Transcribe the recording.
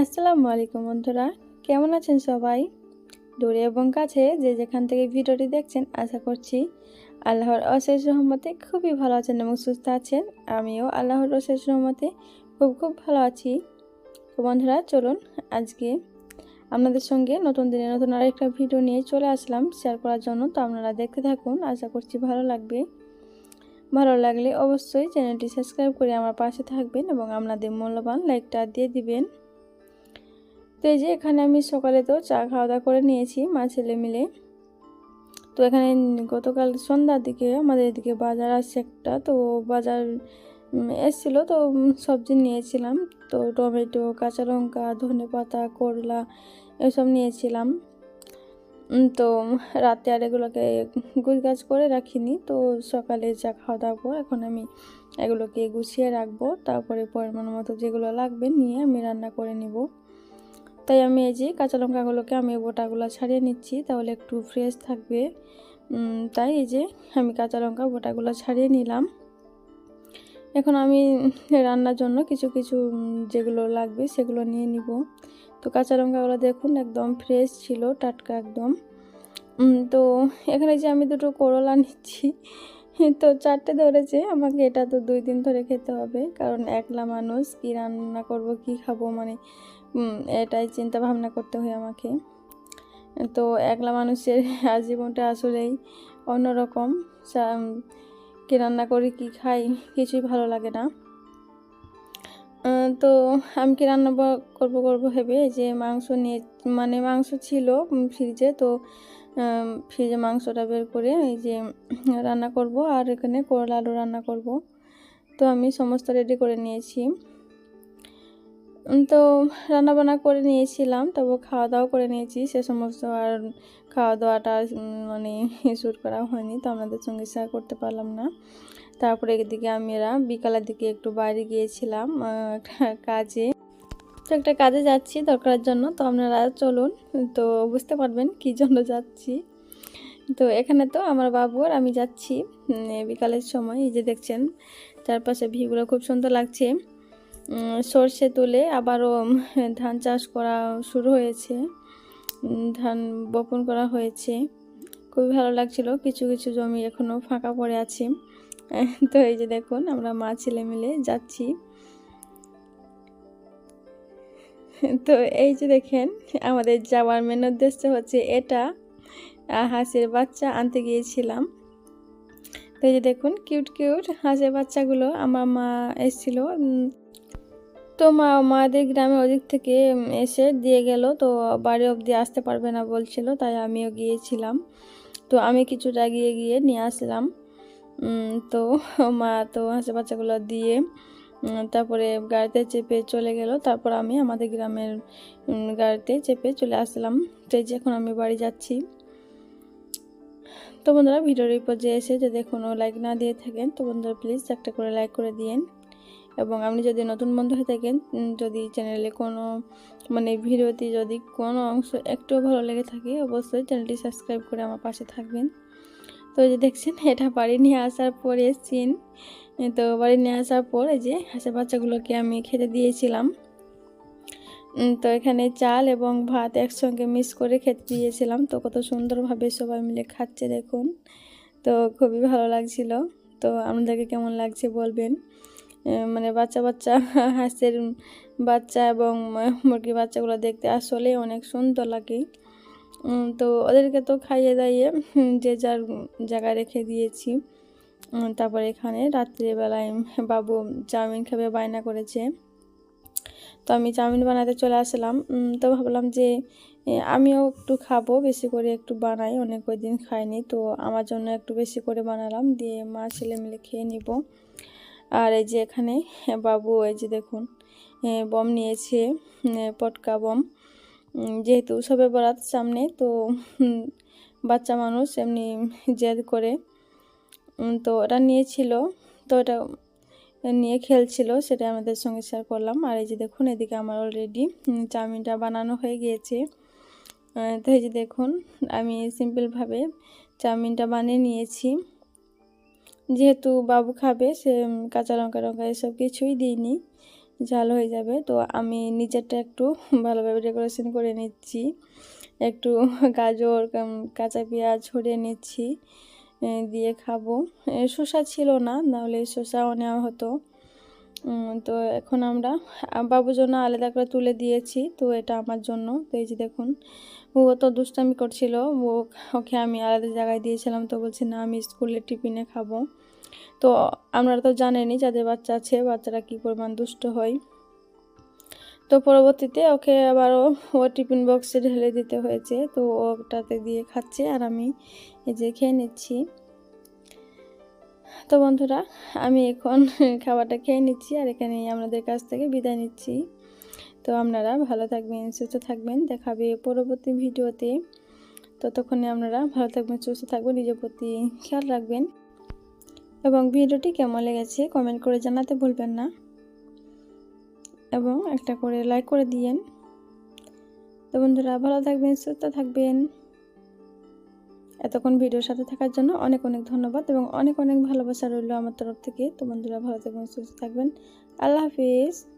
আসসালামু আলাইকুম বন্ধুরা, কেমন আছেন সবাই? দূরে এবং কাছে যে যেখান থেকে ভিডিওটি দেখছেন, আশা করছি আল্লাহর অশেষ রহমতে খুবই ভালো আছেন এবং সুস্থ আছেন। আমিও আল্লাহর অশেষ রহমতে খুব খুব ভালো আছি। তো বন্ধুরা, চলুন আজকে আপনাদের সঙ্গে নতুন দিনে নতুন আরেকটা ভিডিও নিয়ে চলে আসলাম। শেয়ার করার জন্য তো আপনারা দেখতে থাকুন, আশা করছি ভালো লাগবে। ভালো লাগলে অবশ্যই চ্যানেলটি সাবস্ক্রাইব করে আমার পাশে থাকবেন এবং আপনাদের মূল্যবান লাইকটা দিয়ে দিবেন। তো এই যে এখানে আমি সকালে তো চা খাওয়া দাওয়া করে নিয়েছি, মা ছেলে মিলে। তো এখানে গতকাল সন্ধ্যার দিকে আমাদের এদিকে বাজার আসছে একটা, তো বাজার এসছিল তো সবজি নিয়েছিলাম। তো টমেটো, কাঁচা লঙ্কা, ধনে পাতা, করলা, এসব নিয়েছিলাম। তো রাতে আর এগুলোকে গুছগাছ করে রাখিনি, তো সকালে চা খাওয়া দাওয়া পর এখন আমি এগুলোকে গুছিয়ে রাখব। তারপরে পরিমাণ মতো যেগুলো লাগবে নিয়ে আমি রান্না করে নিব। তাই আমি এই যে কাঁচা লঙ্কাগুলোকে আমি বোটাগুলো ছাড়িয়ে নিচ্ছি, তাহলে একটু ফ্রেশ থাকবে। তাই এই যে আমি কাঁচা লঙ্কা বোটাগুলো ছাড়িয়ে নিলাম। এখন আমি রান্নার জন্য কিছু কিছু যেগুলো লাগবে সেগুলো নিয়ে নিব। তো কাঁচা লঙ্কাগুলো দেখুন একদম ফ্রেশ ছিল, টাটকা একদম। তো এখানে যে আমি দুটো করলা নিচ্ছি, তো চারটে ধরেছে, আমাকে এটা তো দুই দিন ধরে খেতে হবে, কারণ একলা মানুষ কি রান্না করব, কি খাব মানে এটাই চিন্তা ভাবনা করতে হয় আমাকে। তো একলা মানুষের আজীবনটা আসলেই অন্যরকম। কি রান্না করি, কি খাই, কিছুই ভালো লাগে না। তো আমি কি রান্না করব করব ভেবে যে মাংস নিয়ে মানে মাংস ছিল ফ্রিজে, তো ফ্রিজে মাংসটা বের করে এই যে রান্না করব, আর এখানে করলা আলু রান্না করব। তো আমি সমস্ত রেডি করে নিয়েছি। তো রান্না বান্না করে নিয়েছিলাম তারপর খাওয়া দাওয়া করে নিয়েছি, সে সমস্ত আর খাওয়া দাওয়াটা মানে শ্যুট করা হয়নি, তো আপনাদের সঙ্গে শেয়ার করতে পারলাম না। তারপরে এদিকে আমরা বিকালের দিকে একটু বাইরে গিয়েছিলাম একটা কাজে। তো একটা কাজে যাচ্ছি দরকারের জন্য, তো আপনারা চলুন, তো বুঝতে পারবেন কী জন্য যাচ্ছি। তো এখানে তো আমার বাবু আর আমি যাচ্ছি বিকালের সময়, এই যে দেখছেন, চারপাশে ভিউগুলো খুব সুন্দর লাগছে। সর্ষে তুলে আবারও ধান চাষ করা শুরু হয়েছে। ধান বপন করা হয়েছে। খুবই ভালো লাগছিল। কিছু কিছু জমি এখনও ফাঁকা পড়ে আছে। তো এই যে দেখুন, আমরা মা ছেলে মিলে যাচ্ছি। তো এই যে দেখেন, আমাদের যাওয়ার মেন উদ্দেশ্য হচ্ছে এটা। হাঁসের বাচ্চা আনতে গিয়েছিলাম। তো এই যে দেখুন কিউট কিউট হাঁসের বাচ্চাগুলো আমার মা এসেছিল। তো মা, মাদের গ্রামে ওদিক থেকে এসে দিয়ে গেল। তো বাড়ি অবধি আসতে পারবে না বলছিল, তাই আমিও গিয়েছিলাম। তো আমি কিছুটা গিয়ে গিয়ে নিয়ে আসলাম। তো মা, তো হাঁসের বাচ্চাগুলো দিয়ে তারপরে গাড়িতে চেপে চলে গেল। তারপর আমি আমাদের গ্রামের গাড়িতে চেপে চলে আসলাম। যে এখন আমি বাড়ি যাচ্ছি। তো বন্ধুরা ভিডিওর এই পর্যায়ে এসে যদি এখনও লাইক না দিয়ে থাকেন, তো বন্ধুরা প্লিজ একটা করে লাইক করে দিয়েন। এবং আপনি যদি নতুন বন্ধু হয়ে থাকেন যদি চ্যানেলে কোনো মানে ভিডিওতে যদি কোনো অংশ একটু ভালো লেগে থাকে, অবশ্যই চ্যানেলটি সাবস্ক্রাইব করে আমার পাশে থাকবেন। তো যে দেখছেন, এটা বাড়ি নিয়ে আসার পরে সিন তো বাড়ি নিয়ে আসার পর এই যে হাঁসের বাচ্চাগুলোকে আমি খেতে দিয়েছিলাম। তো এখানে চাল এবং ভাত একসঙ্গে মিক্স করে খেতে দিয়েছিলাম। তো কত সুন্দরভাবে সবাই মিলে খাচ্ছে দেখুন। তো খুবই ভালো লাগছিল। তো আপনাদেরকে কেমন লাগছে বলবেন। মানে বাচ্চা বাচ্চা হাঁসের বাচ্চা এবং মুরগির বাচ্চাগুলো দেখতে আসলে অনেক সুন্দর লাগে। তো ওদেরকে তো খাইয়ে দাইয়ে যে যার জায়গায় রেখে দিয়েছি। তারপরে এখানে রাত্রিবেলায় বাবু চাউমিন খাবে বায়না করেছে। তো আমি চাউমিন বানাতে চলে আসলাম। তো ভাবলাম যে আমিও একটু খাব, বেশি করে একটু বানাই। অনেক দিন খাইনি, তো আমার জন্য একটু বেশি করে বানালাম। দিয়ে মা ছেলে মিলে খেয়ে নিব। আর এই যে এখানে বাবু, এই যে দেখুন বম নিয়েছে পটকা বম। যেহেতু সবে বরাত সামনে, তো বাচ্চা মানুষ এমনি জেদ করে। তো ওটা নিয়েছিল, তো ওটা নিয়ে খেলছিল সেটা আমাদের সঙ্গে শেয়ার করলাম। আর এই যে দেখুন, এদিকে আমার অলরেডি চাউমিনটা বানানো হয়ে গিয়েছে। তো এই যে দেখুন, আমি সিম্পলভাবে চাউমিনটা বানিয়ে নিয়েছি। যেহেতু বাবু খাবে, সে কাঁচা লঙ্কা লঙ্কা এসব কিছুই দিইনি, ঝাল হয়ে যাবে। তো আমি নিজেরটা একটু ভালোভাবে ডেকোরেশন করে নিচ্ছি। একটু গাজর কাঁচা পেঁয়াজ ছড়িয়ে নিচ্ছি দিয়ে খাব। শসা ছিল না, নাহলে শসাও নেওয়া হতো। তো এখন আমরা বাবুর জন্য আলাদা করে তুলে দিয়েছি, তো এটা আমার জন্য। তো এই যে দেখুন, ও তো দুষ্টামি করছিল, ও, ওকে আমি আলাদা জায়গায় দিয়েছিলাম, তো বলছি, না, আমি স্কুলে টিফিনে খাব। তো আপনারা তো জানেনই যাদের বাচ্চা আছে, বাচ্চারা কী পরিমাণ দুষ্ট হয়। তো পরবর্তীতে ওকে আবারও ও টিফিন বক্সে ঢেলে দিতে হয়েছে, তো ওটাতে দিয়ে খাচ্ছে, আর আমি এই যে খেয়ে নিচ্ছি। তো বন্ধুরা, আমি এখন খাবারটা খেয়ে নিচ্ছি আর এখানে আপনাদের কাছ থেকে বিদায় নিচ্ছি। তো আপনারা ভালো থাকবেন, সুস্থ থাকবেন। দেখাবে পরবর্তী ভিডিওতে। ততক্ষণে আপনারা ভালো থাকবেন, সুস্থ থাকবেন, নিজের প্রতি খেয়াল রাখবেন। এবং ভিডিওটি কেমন লেগেছে কমেন্ট করে জানাতে ভুলবেন না। এবং একটা করে লাইক করে দিয়েন। তো বন্ধুরা, ভালো থাকবেন, সুস্থ থাকবেন। এতক্ষণ ভিডিওর সাথে থাকার জন্য অনেক অনেক ধন্যবাদ এবং অনেক অনেক ভালোবাসা রইল আমার তরফ থেকে। তো বন্ধুরা, ভালো থাকবেন, সুস্থ থাকবেন। আল্লাহ হাফিজ।